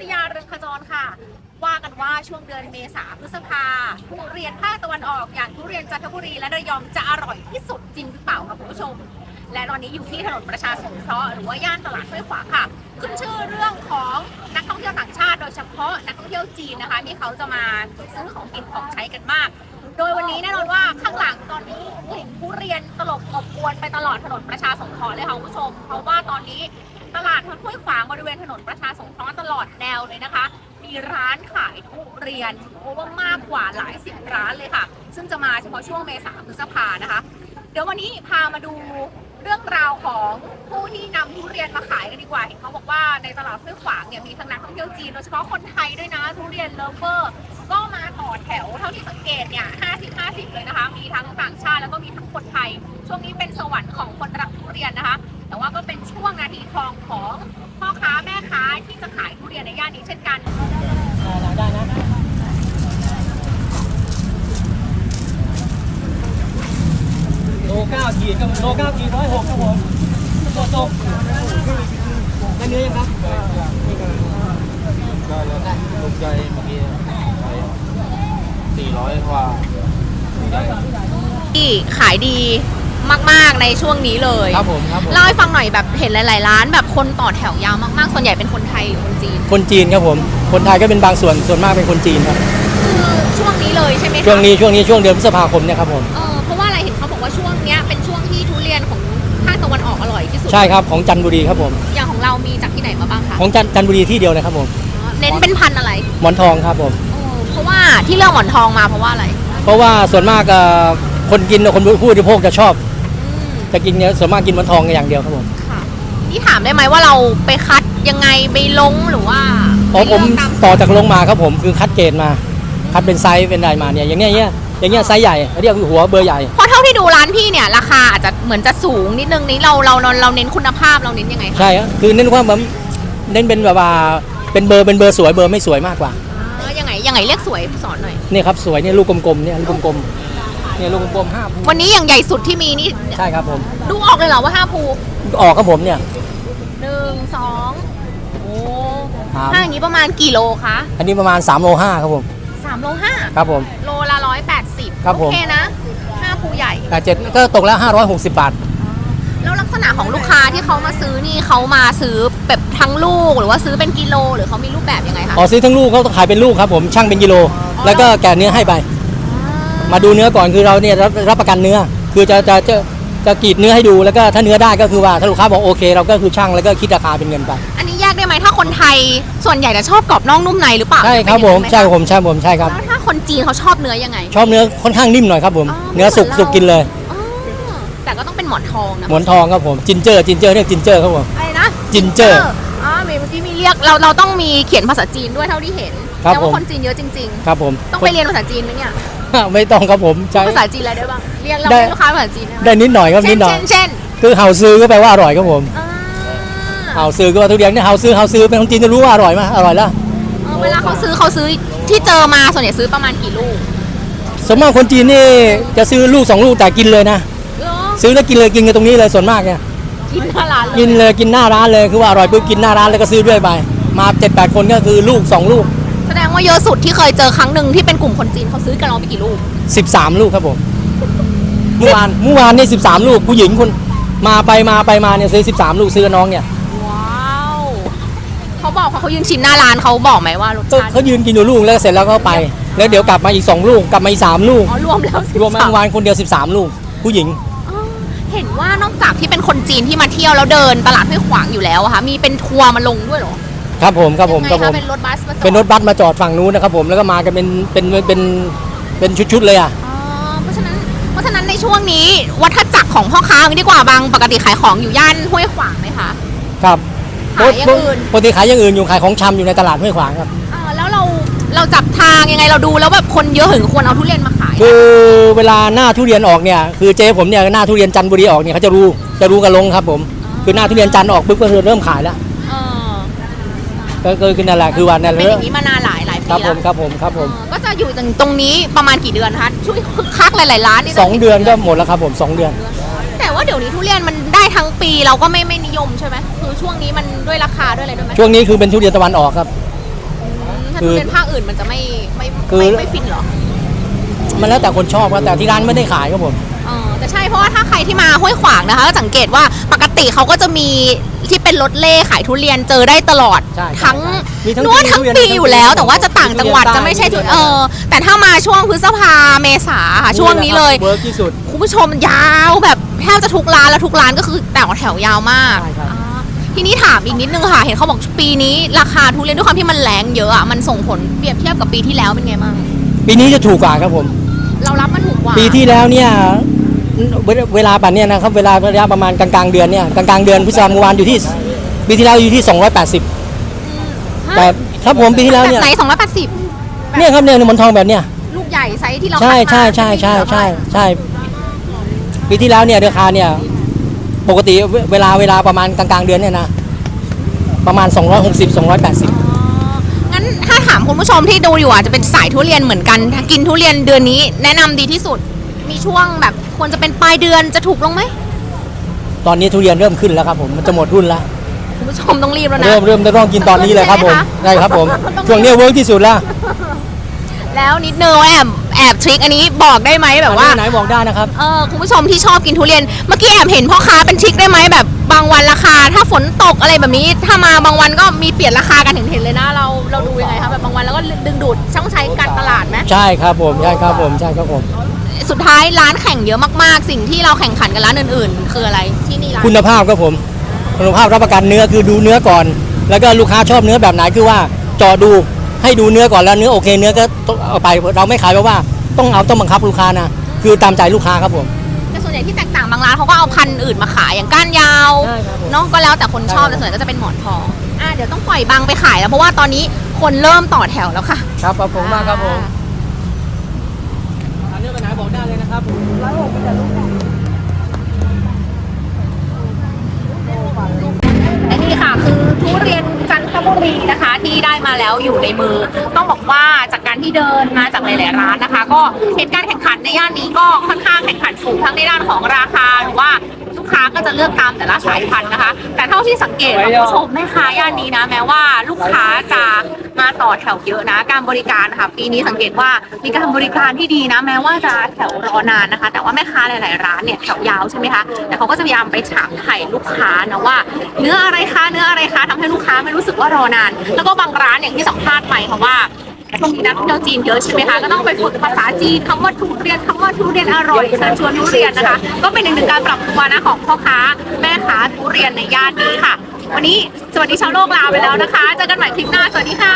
ตยาเรืองขจรค่ะ ว่ากันว่าช่วงเดือนเมษาพฤษภาทุเรียนภาคตะวันออกอย่างทุเรียนจันทบุรีและระยองจะอร่อยที่สุดจริงหรือเปล่าคะคุณผู้ชม และตอนนี้อยู่ที่ถนนประชาสงเคราะห์หรือว่าย่านตลาดห้วยขวางค่ะ ขึ้นชื่อเรื่องของนักท่องเที่ยวต่างชาติ โดยเฉพาะนักท่องเที่ยวจีนนะคะที่เขาจะมาซื้อของกินของใช้กันมากโดยวันนี้แน่นอนว่าข้างหลังตอนนี้กลิ่นทุเรียนตลบอบอวนไปตลอดถนนประชาสงเคราะห์เลยค่ะคุณผู้ชม เพราะว่าตอนนี้ ตลาดห้วยขวางบริเวณถนนประชาสงเคราะห์ตลอดแนวเลยนะคะ มีร้านขายทุเรียนโอ้ว่ามากกว่าหลายสิบร้านเลยค่ะ ซึ่งจะมาเฉพาะช่วงเมษาพฤษภานะคะ เดี๋ยววันนี้พามาดูเรื่องราวของผู้ที่นำทุเรียนมาขายกันดีกว่าเห็นเขาบอกว่าในตลาดห้วยขวางเนี่ยมีทั้งนักท่องเที่ยวจีนโดยเฉพาะคนไทยด้วยนะทุเรียนเลิฟเวอร์ก็มาต่อแถวเท่าที่สังเกตเนี่ย50 50 เลยนะคะ มีทั้งต่างชาติแล้วก็มีทั้งคนไทย ช่วงนี้เป็นสวรรค์ของคนรักทุเรียนนะคะ แต่ว่าก็เป็นช่วงนาทีทองของพ่อค้าแม่ค้าที่จะขายทุเรียนในย่านนี้เช่นกันได้นะโลเก้าขีดครับโลเก้าขีดร้อยหกครับผมตัวตกได้เนื้อยังครับได้แล้วลูกใจเมื่อกี้ไปสี่ร้อยกว่าที่ขายดี มากๆในช่วงนี้เลยครับผมครับผมเล่าให้ฟังหน่อยแบบเห็นหลาย ๆ ร้านแบบคนต่อแถวยาวมากๆ ส่วนใหญ่เป็นคนไทยหรือคนจีน คนจีนครับผม คนไทยก็เป็นบางส่วนส่วนมากเป็นคนจีนครับคือช่วงนี้เลยใช่ไหมคะช่วงนี้ช่วงนี้ช่วงเดือนพฤษภาคมเนี่ยครับผมเออเพราะว่าอะไรเห็นเขาบอกว่าช่วงเนี้ยเป็นช่วงที่ทุเรียนของภาคตะวันออกอร่อยที่สุดใช่ครับของจันทบุรีครับผม อย่างของเรามีจากที่ไหนมาบ้างคะของจันจันทบุรีที่เดียวเลยครับผมอ๋อเน้นเป็นพันธุ์อะไรหมอนทองครับผม เออเพราะว่าที่เลือกหมอนทองมาเพราะว่าอะไร เพราะว่าส่วนมากเอ่อคนกินคนผู้บริโภคจะชอบอืม จะกินเนี่ยส่วนมากกินหมอนทองกันอย่างเดียวครับผม ค่ะนี่ถามได้ไหมว่าเราไปคัดยังไงไปลงหรือว่าเพราะผมไปเลือกตามต่อจากลงมาครับผมคือคัดเกรดมา คัดเป็นไซส์เป็นอะไรมาเนี่ยอย่างเงี้ยอย่างเงี้ยอย่างเงี้ยไซส์ใหญ่เขาเรียกหัวเบอร์ใหญ่ เพราะเท่าที่ดูร้านพี่เนี่ยราคาอาจจะเหมือนจะสูงนิดนึงนี้เราเราเราเราเน้นคุณภาพเราเน้นยังไงคะใช่ครับคือเน้นว่ามันเน้นเป็นแบบว่าเป็นเบอร์เป็นเบอร์สวยเบอร์ไม่สวยมากกว่าอ๋อยังไงยังไงเรียกสวยสอนหน่อย เนี่ยครับสวยเนี่ยลูกกลมๆเนี่ยลูกกลมๆ เนี่ยลูกกลมๆห้าภูวันนี้อย่างใหญ่สุดที่มีนี่ ใช่ครับผม ดูออกเลยเหรอว่าห้าภูออกครับผมเนี่ยหนึ่งสองโอ้ครับห้าอย่างนี้ประมาณกี่โลคะอันนี้ประมาณ3โล5ครับผมสามโลห้าครับผม โลละร้อยแปดสิบครับผม โอเคนะห้าภูใหญ่ แต่เจ็ดก็ตกแล้ว 560 บาท แล้วลักษณะของลูกค้าที่เขามาซื้อนี่เขามาซื้อแบบทั้งลูกหรือว่าซื้อเป็นกิโลหรือเขามีรูปแบบยังไงคะ อ๋อซื้อทั้งลูกเขาขายเป็นลูกครับผมช่างเป็นกิโล แล้วก็แกะเนื้อให้ไป มาดูเนื้อก่อนคือเราเนี่ยรับรับประกันเนื้อ คือจะจะจะจะกรีดเนื้อให้ดูแล้วก็ถ้าเนื้อได้ก็คือว่าถ้าลูกค้าบอกโอเค เราก็คือช่างแล้วก็คิดราคาเป็นเงินไปอันนี้แยกได้ไหมถ้าคนไทยส่วนใหญ่จะชอบกรอบนอกนุ่มในหรือเปล่าใช่ครับผมเป็นใช่อย่างนั้นไหผมใช่ผมใช่ครับแล้วถ้าคนจีนเขาชอบเนื้อยังไง ชอบเนื้อค่อนข้างนิ่มหน่อยครับผมอ๋อเนื้อสุกเหมือนเราสุกกินเลยอ๋อแต่ก็ต้องเป็นหมอนทองนะหมอนทองครับผมจินเจอร์จินเจอร์เรียกจินเจอร์ครับผมอะไรนะจินเจอร์อ๋อเมื่อกี้มีเรียกเราเราต้องมีเขียนภาษาจีนด้วยเท่าที่เห็นครับแต่ว่าผมคนจีนเยอะจริงครับผมๆต้องไปเรียนภาษาจีนไหมเนี่ย ไม่ต้องครับผมใช้ ภาษาจีนอะไรได้บ้างเรียนเราได้เรียนลูกค้าภาษาจีนได้ไหมได้นิดหน่อยครับเช่นินดหน่อย เช่นเช่นคือเฮาซื้อก็แปลว่าอร่อยครับผมอ่าเฮาซื้อก็ว่าทุเรียนเนี่ยเฮาซื้อเฮาซื้อเป็นคนจีนจะรู้ว่าอร่อยมากอร่อยแล้วเออเวลาเขาซื้อเขาซื้อที่เจอมาส่วนใหญ่ซื้อประมาณกี่ลูกส่วนมากคนจีนนี่จะซื้อลูกสองลูกแต่กินเลยนะเหรอซื้อแล้วกินเลยกินกันตรงนี้เลยส่วนมากเนี่ยกินหน้าร้านเลยกินเลยกินหน้าร้านเลยคือว่าอร่อยปุ๊บกินหน้าร้านแล้วก็ซื้อด้วยไปมาเจ็ดแปดคนก็คือลูกสองลูก แสดงว่าเยอะสุดที่เคยเจอครั้งหนึ่งที่เป็นกลุ่มคนจีนเขาซื้อกันเราไปกี่ลูกสิบสามลูกครับผม เมื่อวานเมื่อวานนี่สิบสามลูกผู้หญิงคนมาไปมาไปมาเนี่ยซื้อสิบสามลูกซื้อกับน้องเนี่ยว้าวเขาบอกพอเขายืนชิมหน้าร้านเขาบอกไหมว่ารสก็ชาติเขายืนกินอยู่ลูกแล้วเสร็จแล้วก็ไป แล้วเดี๋ยวกลับมาอีกสองลูกกลับมาอีกสามลูก อ๋อรวมแล้วรวมมาเมื่อวานคนเดียวสิบสามลูก ผู้หญิง อ๋อเห็นว่านอกจากที่เป็นคนจีนที่มาเที่ยวแล้วเดินตลาดห้วยขวางอยู่แล้วอะค่ะมีเป็นทัวร์มาลงด้วยเหรอ ครับผมครับผมยังคไงรับผมคะเป็นรถบัสมาจอดเป็นรถบัสมาจอดฝั่งนู้นนะครับผมแล้วก็มากันเป็นเป็นเป็นเป็นชุดๆเลยอะอ๋อเพราะฉะนั้นเพราะฉะนั้นในช่วงนี้วัฏจักรของพ่อค้าอย่างนี้ดีกว่าบางปกติขายของอยู่ย่านห้วยขวางไหมคะครับขายอย่างอื่นปกติขายอย่างอื่นอยู่ขายของชำอยู่ในตลาดห้วยขวางครับอ่าแล้วเราเราจับทางยังไงเราดูแล้วแบบคนเยอะถึงควรเอาทุเรียนมาขายคือเวลาหน้าทุเรียนออกเนี่ยคือเจ๊ผมเนี่ยหน้าทุเรียนจันทบุรีออกเนี่ยเขาจะรู้จะรู้กันลงครับผม คือหน้าทุเรียนจันทร์ออกปุ๊บก็คือเริ่มขายแล้วเออ ก็ก็คือนั่นแหละคือวันนั้นเป็นเริ่อมย่างนี้มานานหลายหลายปีครับผแล้วมครับผมครับผมเออก็จะอยู่ตรงตรงนี้ประมาณกี่เดือนคะช่วยคึกคักหลายๆร้านนี่สองเดือนก็หมดแล้วครับผมสองเดือน แต่ว่าเดี๋ยวนี้ทุเรียนมันได้ทั้งปีเราก็ไม่ไม่นิยมใช่ไหมคือช่วงนี้มันด้วยราคาด้วยอะไรด้วยไหมช่วงนี้คือเป็นทุเรียนตะวันออกครับถ้าคืทุอเรียนภาคอื่นมันจะไม่ไม่คือ ไม่ไม่ฟินเหรอ มันแล้วแต่คนชอบครับแต่ที่ร้านไม่ได้ขายครับผม เออแต่ใช่เพราะว่าถ้าใครที่มาห้วยขวางนะคะก็สังเกตว่าปกติเขาก็จะมี ที่เป็นรถเล่ขายทุเรียนเจอได้ตลอดใช่ทั้งมีทั้งนวดปีทั้งทุเรียนปีทั้งอยู่แล้ว ปีแต่ว่าจะต่างจังหวัดทุเรียนจะไม่ใช่ทุใต้เออแต่ถ้ามาช่วงพฤษภาเมษาค่ะช่วงนี้เลย เวิร์กที่สุด คุณผู้ชมยาวแบบแทบจะทุกร้านแล้วทุกร้านก็คือแต่แถวยาวมากใช่ครับ อ่าทีนี้ถามอีกนิดนึงค่ะ เห็นเขาบอกปีนี้ราคาทุเรียนด้วยความที่มันแรงเยอะอะมันส่งผลเปรียบเทียบกับปีที่แล้วเป็นไงบ้างปีนี้จะถูกกว่าครับผม เรารับมันถูกกว่าปีที่แล้วเนี่ย เวลเวลาปันเนี่ยนะครับเวลาระยะประมาณกลางๆเดือนเนี่ยกลางๆเดือนพฤษภาคมวานอยู่ที่ปีที่แล้วอยู่ที่ 280 แต่ครับผมปีที่แล้วเนี่ยแบบไหนสองร้อยแปดสิบเนี่ยครับเนี่ยหมอนทองแบบเนี้ยลูกใหญ่ไซส์ที่เราใช่คัดมาใช่ใช่ใช่ใช่ใช่ปีที่แล้วเนี่ยราคาเนี่ยปกติเวเวลาเวลาประมาณกลางๆเดือนเนี่ยนะประมาณ 260 280อ๋องั้นถ้าถามคุณผู้ชมที่ดูอยู่อาจจะเป็นสายทุเรียนเหมือนกันถ้ากินทุเรียนเดือนนี้แนะนำดีที่สุด มีช่วงแบบควรจะเป็นปลายเดือนจะถูกลงไหมตอนนี้ทุเรียนเริ่มขึ้นแล้วครับผมมันจะหมดรุ่นแล้วคุณผู้ชมต้องรีบแล้วนะ เริ่มเริ่มจะต้องกินตอนนี้เลยครับผมใช่ไหมคะได้ครับผมช่วงนี้เวิร์กที่สุดแล้วแล้วนิดนึงว่าแอบแอบทริคอันนี้บอกได้ไหมแบบว่าอันไหนบอกได้นะครับเออคุณผู้ชมที่ชอบกินทุเรียนเมื่อกี้แอบเห็นพ่อค้าเป็นทริคได้ไหมแบบบางวันราคา ถ้าฝนตกอะไรแบบนี้ ถ้ามาบางวันก็มีเปลี่ยนราคากันเห็นเห็นเลยนะเราเราดูยังไงคะแบบบางวันแล้วก็ดึงดูดช่องใช้การตลาดไหมใช่ครับผมใช่ครับผมใช่ครับผม สุดท้ายร้านแข่งเยอะมากๆ สิ่งที่เราแข่งขันกับร้านอื่นๆ คืออะไรที่นี่ร้านคุณภาพครับผม คุณภาพรับประกันเนื้อคือดูเนื้อก่อน แล้วก็ลูกค้าชอบเนื้อแบบไหนคือว่าเจอดูให้ดูเนื้อก่อนแล้วเนื้อโอเค เนื้อก็ต้องเอาไปเราไม่ขายเพราะว่าต้องเอาต้องบังคับลูกค้านะคือตามใจลูกค้าครับผมแต่ส่วนใหญ่ที่แตกต่างบางร้านเขาก็เอาพันธุ์อื่นมาขายอย่างก้านยาวใช่ครับผมเนาะก็แล้วแต่คนชอบใช่แต่ส่วนใหญ่ก็จะเป็นหมอนทองอะเดี๋ยวต้องปล่อยบางไปขายแล้วเพราะว่าตอนนี้คนเริ่มต่อแถวแล้วค่ะ ครับขอบคุณมากครับผมเนื้อไปไหน บอกได้เลยนะครับและนี่ค่ะคือทุเรียนจันทบุรีนะคะที่ได้มาแล้วอยู่ในมือ ต้องบอกว่าจากการที่เดินมาจากหลายๆร้านนะคะ ก็เห็นการแข่งขันในย่านนี้ก็ค่อนข้างแข่งขันสูงทั้งในด้านของราคาหรือว่า ค้าก็จะเลือกตามแต่ละสายพันธุ์นะคะ แต่เท่าที่สังเกตค่ะคุณผู้ชมแม่ค้าย่านนี้นะ แม้ว่าลูกค้าจะมาต่อแถวเยอะนะ การบริการนะคะปีนี้สังเกตว่ามีการบริการที่ดีนะ แม้ว่าจะแถวรอนานนะคะ แต่ว่าแม่ค้าหลาย ๆ ร้านเนี่ยแถวยาวใช่ไหมคะแต่เขาก็จะพยายามไปถามไถ่ลูกค้านะว่า เนื้ออะไรคะเนื้ออะไรคะทำให้ลูกค้าไม่รู้สึกว่ารอนาน แล้วก็บางร้านอย่างที่สัมภาษณ์ไปเพราะว่า ช่วงนี้นักท่องเที่ยวจีนเยอะใช่ไหมคะ ก็ต้องไปฝึกภาษาจีนคำว่าทุเรียนคำว่าทุเรียนอร่อยเชิญชวนทุเรียนนะคะ ก็เป็นหนึ่งการปรับตัวนะของพ่อค้าแม่ค้าทุเรียนในย่านนี้ค่ะ วันนี้สวัสดีชาวโลกลาไปแล้วนะคะเจอกันใหม่คลิปหน้าสวัสดีค่ะ